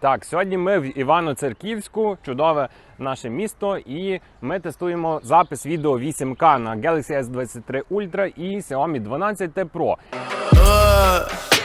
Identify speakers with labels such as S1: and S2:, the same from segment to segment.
S1: Так, сьогодні ми в Івано-Церківську, чудове наше місто, і ми тестуємо запис відео 8К на Galaxy S23 Ultra і Xiaomi 12 T Pro.
S2: Uh,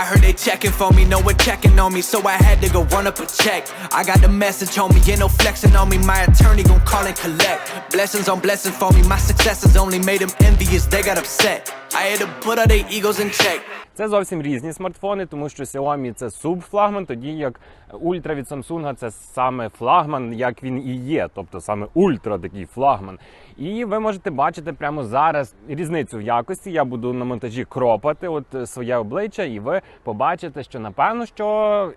S2: I heard they checking for me, no one checking on me, so I had to go run up a check. I got the message on me, ain't no flexing on me. My attorney gon' call and collect. Blessings on blessings for me, my successes only made them envious, they got upset. I had to put all their egos in check.
S1: Це зовсім різні смартфони, тому що Xiaomi це субфлагман, тоді як Ultra від Samsung це саме флагман, як він і є, тобто саме ультра такий флагман. І ви можете бачити прямо зараз різницю в якості. Я буду на монтажі кропати от е, своє обличчя, і ви побачите, що напевно, що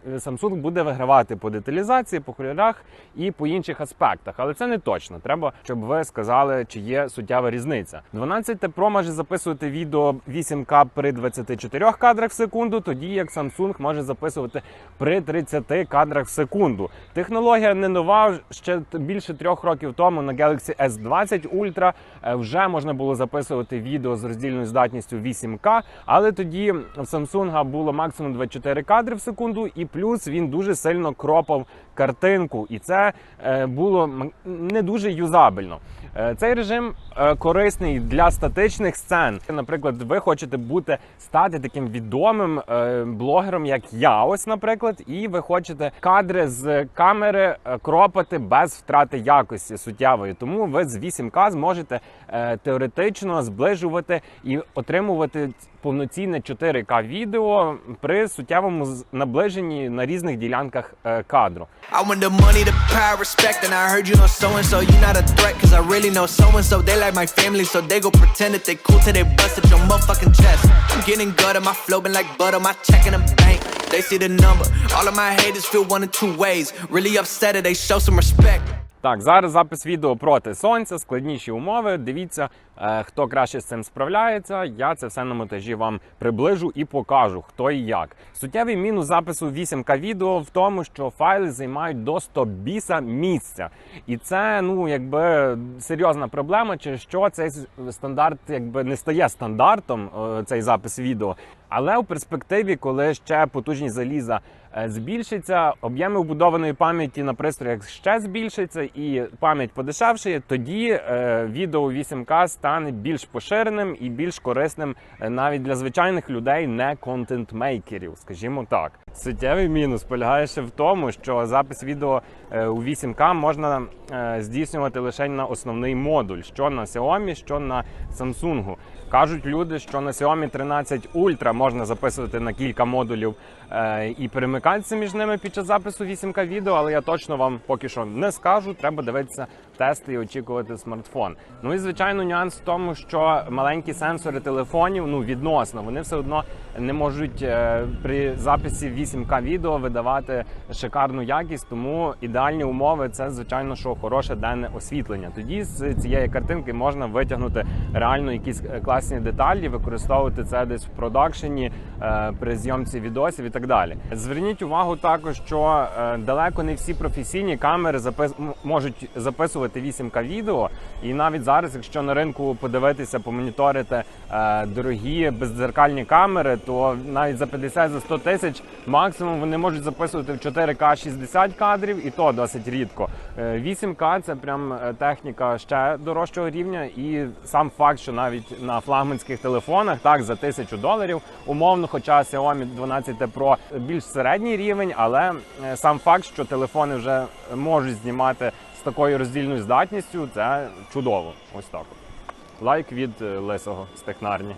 S1: е, Samsung буде вигравати по деталізації, по кольорах і по інших аспектах. Але це не точно. Треба, щоб ви сказали, чи є суттєва різниця. 12 Pro може записувати відео 8К при 24 кадрах в секунду, тоді як Samsung може записувати при 30 кадрах в секунду. Технологія не нова. Ще більше трьох років тому на Galaxy S20 Ultra е, вже можна було записувати відео з роздільною здатністю 8К, але тоді в Samsung було максимум 24 кадри в секунду, і плюс він дуже сильно кропав картинку, і це е, було не дуже юзабельно. Е, Цей режим е, корисний для статичних сцен. Наприклад, ви хочете бути стати таким відомим блогером, як я, ось, наприклад, і ви хочете кадри з камери кропати без втрати якості суттєвої. Тому ви з 8К зможете теоретично зближувати і отримувати повноцінне 4К відео при суттєвому наближенні на різних ділянках кадру.
S2: I want the money, the power, respect, and I heard you know so and so. You not a threat, cause I really know so and so. They like my family, so they go pretend that they cool till they bust at your motherfucking chest. I'm getting gutter, my flow been like butter, my check in the bank. They see the number. All of my haters feel one of two ways. Really upset if they show some respect.
S1: Так, зараз запис відео проти сонця, складніші умови. Дивіться, е, хто краще з цим справляється. Я це все на монтажі вам приближу і покажу, хто і як. Суттєвий мінус запису 8К відео в тому, що файли займають до 100 біса місця. І це ну якби серйозна проблема, через що цей стандарт якби не стає стандартом, е, цей запис відео. Але у перспективі, коли ще потужність заліза збільшиться, об'єми вбудованої пам'яті на пристроях ще збільшиться, і пам'ять подешевшає, тоді е, відео 8К стане більш поширеним і більш корисним е, навіть для звичайних людей, не контент-мейкерів, скажімо так. Суттєвий мінус полягає ще в тому, що запис відео е, у 8К можна е, здійснювати лише на основний модуль, що на Xiaomi, що на Samsung. Кажуть люди, що на Xiaomi 13 Ultra можна записувати на кілька модулів е, і перемикатися між ними під час запису 8К відео, але я точно вам поки що не скажу. Треба дивитися тести і очікувати смартфон. Ну і звичайно, нюанс в тому, що маленькі сенсори телефонів, ну відносно, вони все одно не можуть е, при записі 8К відео видавати шикарну якість, тому ідеальні умови це звичайно, що хороше денне освітлення. Тоді з цієї картинки можна витягнути реально якісь е, класні деталі, використовувати це десь в продакшені е, при зйомці відосів і так далі. Зверніть увагу також, що далеко не всі професійні камери запис... можуть записувати 8К відео, і навіть зараз, якщо на ринку подивитися, помоніторити дорогі бездзеркальні камери, то навіть за 50 за 100 тисяч максимум вони можуть записувати в 4К 60 кадрів, і то досить рідко. Е, 8К це прям е, техніка ще дорожчого рівня, і сам факт, що навіть на флагманських телефонах, так за тисячу доларів, умовно, хоча Xiaomi 12 Pro більш середній рівень, але е, сам факт, що телефони вже можуть знімати з такою роздільною здатністю, це чудово. Ось так. Лайк від е, лисого з технарні.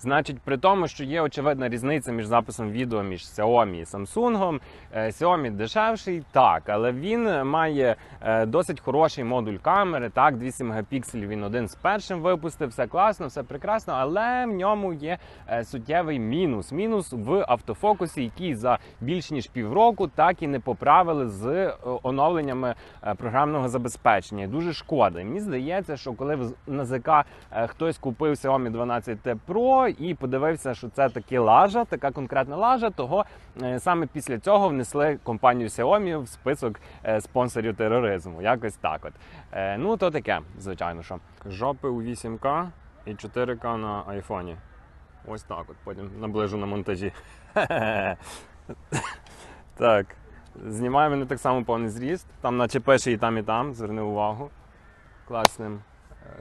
S1: Значить, при тому, що є очевидна різниця між записом відео між Xiaomi і Samsung. е, Xiaomi дешевший, так, але він має е, досить хороший модуль камери. Так, 200 мегапікселів він один з першим випустив, все класно, все прекрасно, але в ньому є е, суттєвий мінус. Мінус в автофокусі, який за більш ніж півроку так і не поправили з е, оновленнями е, програмного забезпечення. Дуже шкода. Мені здається, що коли в- на ЗК е, хтось купив Xiaomi 12T Pro і подивився, що це таки лажа, така конкретна лажа, того саме після цього внесли компанію Xiaomi в список спонсорів тероризму. Якось так. От ну то таке, звичайно, що жопи у 8К і 4К на айфоні. Ось так. От потім наближу на монтажі. так. Знімаю мене так само повний зріст. Там наче пише і там, і там. Зверни увагу. Класним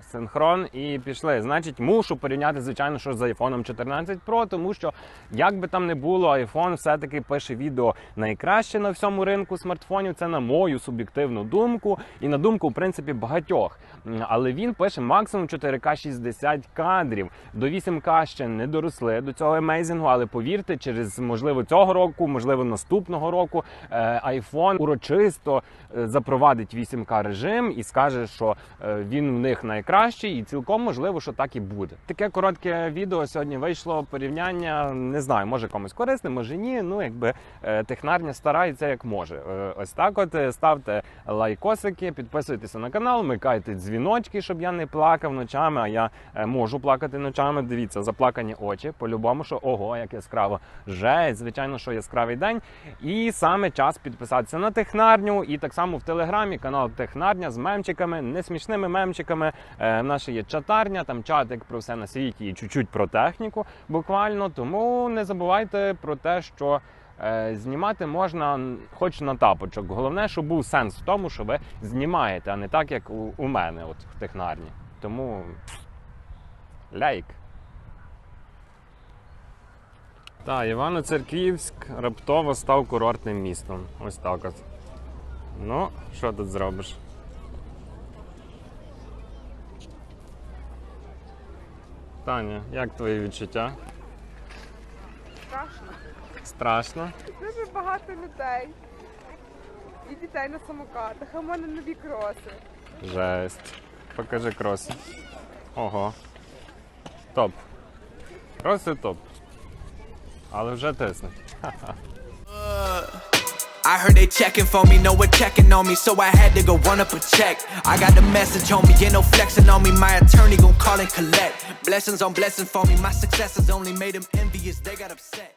S1: синхрон. І пішли. Значить, мушу порівняти, звичайно, що з iPhone 14 Pro, тому що, як би там не було, iPhone все-таки пише відео найкраще на всьому ринку смартфонів. Це на мою суб'єктивну думку, і на думку, в принципі, багатьох. Але він пише максимум 4К 60 кадрів. До 8К ще не доросли до цього емейзингу, але повірте, через можливо цього року, можливо, наступного року е, iPhone урочисто е, запровадить 8К режим і скаже, що е, він в них найкращий, і цілком можливо, що так і буде. Таке коротке відео сьогодні вийшло порівняння. Не знаю, може комусь корисне, може ні. Ну якби е, технарня старається як може. Е, Ось так. От е, ставте лайкосики, підписуйтеся на канал, вмикайте дзвіночки, щоб я не плакав ночами. А я можу плакати ночами. Дивіться, заплакані очі. По-любому, що ого, як яскраво. Жесть, звичайно, що яскравий день. І саме час підписатися на технарню. І так само в телеграмі канал Технарня з мемчиками, не смішними мемчиками. Е, в є чатарня, там чатик про все на світі і чуть-чуть про техніку. Буквально. Тому не забувайте про те, що. Е, Знімати можна хоч на тапочок. Головне, щоб був сенс в тому, що ви знімаєте, а не так, як у, у мене от в технарні. Тому лайк. Так, Івано-Церківськ раптово став курортним містом. Ось так от. Ну, що тут зробиш? Таня, як твої відчуття?
S3: Страшно.
S1: Страшно?
S3: Дуже багато людей. І дітей на самокатах, а в мене нові кроси.
S1: Жесть. Покажи кроси. Ого. Топ. Кроси топ. Але вже тиснуть.
S2: I heard they checking for me, no one checking on me, so I had to go run up a check. I got the message on me, ain't no flexing on me. My attorney gon' call and collect. Blessings on blessings for me, my successes only made them envious, they got upset.